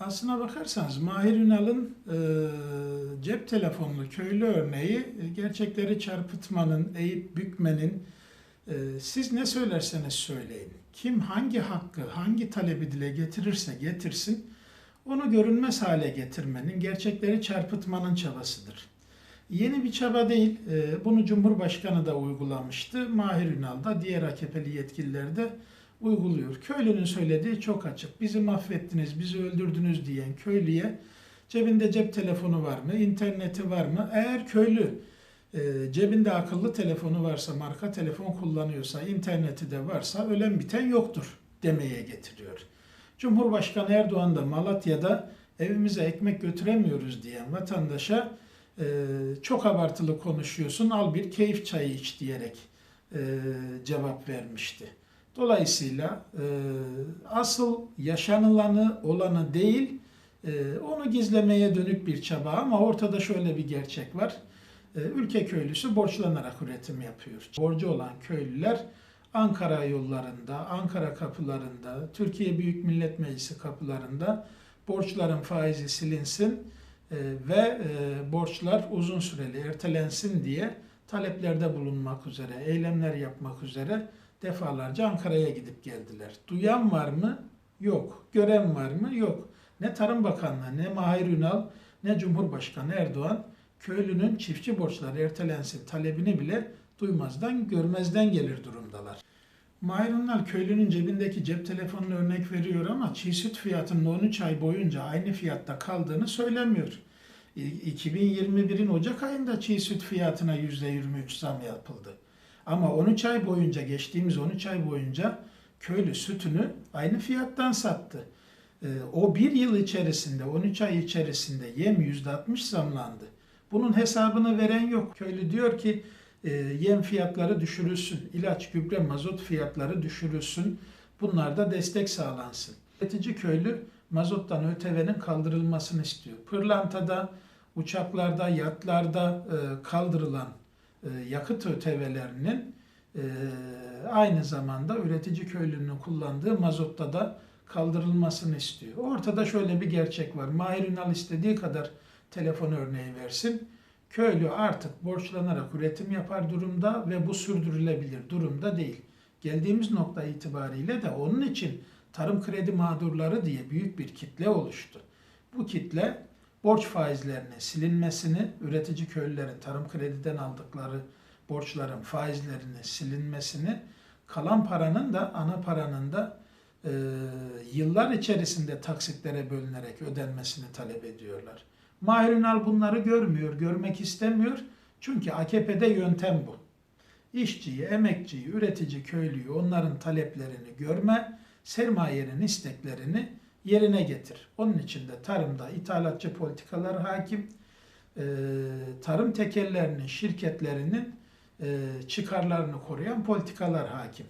Aslına bakarsanız Mahir Ünal'ın e, cep telefonlu köylü örneği e, gerçekleri çarpıtmanın, eğip bükmenin e, siz ne söylerseniz söyleyin. Kim hangi hakkı, hangi talebi dile getirirse getirsin onu görünmez hale getirmenin, gerçekleri çarpıtmanın çabasıdır. Yeni bir çaba değil. e, Bunu Cumhurbaşkanı da uygulamıştı. Mahir Ünal da diğer AKP'li yetkililer de uyguluyor. Köylünün söylediği çok açık. Bizi mahvettiniz, bizi öldürdünüz diyen köylüye cebinde cep telefonu var mı, interneti var mı? Eğer köylü e, cebinde akıllı telefonu varsa, marka telefon kullanıyorsa, interneti de varsa ölen biten yoktur demeye getiriyor. Cumhurbaşkanı Erdoğan da Malatya'da evimize ekmek götüremiyoruz diyen vatandaşa e, çok abartılı konuşuyorsun al bir keyif çayı iç diyerek e, cevap vermişti. Dolayısıyla e, asıl yaşanılanı olanı değil e, onu gizlemeye dönük bir çaba ama ortada şöyle bir gerçek var. E, ülke köylüsü borçlanarak üretim yapıyor. Borcu olan köylüler Ankara yollarında, Ankara kapılarında, Türkiye Büyük Millet Meclisi kapılarında borçların faizi silinsin e, ve e, borçlar uzun süreli ertelensin diye taleplerde bulunmak üzere, eylemler yapmak üzere defalarca Ankara'ya gidip geldiler. Duyan var mı? Yok. Gören var mı? Yok. Ne Tarım Bakanlığı, ne Mahir Ünal, ne Cumhurbaşkanı Erdoğan köylünün çiftçi borçları ertelensin talebini bile duymazdan, görmezden gelir durumdalar. Mahir Ünal köylünün cebindeki cep telefonunu örnek veriyor ama çiğ süt fiyatının 13 ay boyunca aynı fiyatta kaldığını söylemiyor. 2021'in Ocak ayında çiğ süt fiyatına %23 zam yapıldı. Ama 13 ay boyunca, geçtiğimiz 13 ay boyunca köylü sütünü aynı fiyattan sattı. Ee, O bir yıl içerisinde, 13 ay içerisinde yem %60 zamlandı. Bunun hesabını veren yok. Köylü diyor ki e, yem fiyatları düşürülsün, ilaç, gübre, mazot fiyatları düşürülsün. Bunlarda destek sağlansın. Üretici köylü mazottan ÖTV'nin kaldırılmasını istiyor. Pırlantada, uçaklarda, yatlarda e, kaldırılan yakıt ÖTV'lerinin e, aynı zamanda üretici köylünün kullandığı mazotta da kaldırılmasını istiyor. Ortada şöyle bir gerçek var. Mahir Ünal istediği kadar telefon örneği versin. Köylü artık borçlanarak üretim yapar durumda ve bu sürdürülebilir durumda değil. Geldiğimiz nokta itibariyle de onun için tarım kredi mağdurları diye büyük bir kitle oluştu. Bu kitle borç faizlerinin silinmesini, üretici köylülerin tarım krediden aldıkları borçların faizlerinin silinmesini, kalan paranın da ana paranın da e, yıllar içerisinde taksitlere bölünerek ödenmesini talep ediyorlar. Mahir Ünal bunları görmüyor, görmek istemiyor. Çünkü AKP'de yöntem bu. İşçiyi, emekçiyi, üretici köylüyü onların taleplerini görme, sermayenin isteklerini yerine getir. Onun için de tarımda ithalatçı politikalar hakim, e, tarım tekellerinin, şirketlerinin e, çıkarlarını koruyan politikalar hakim.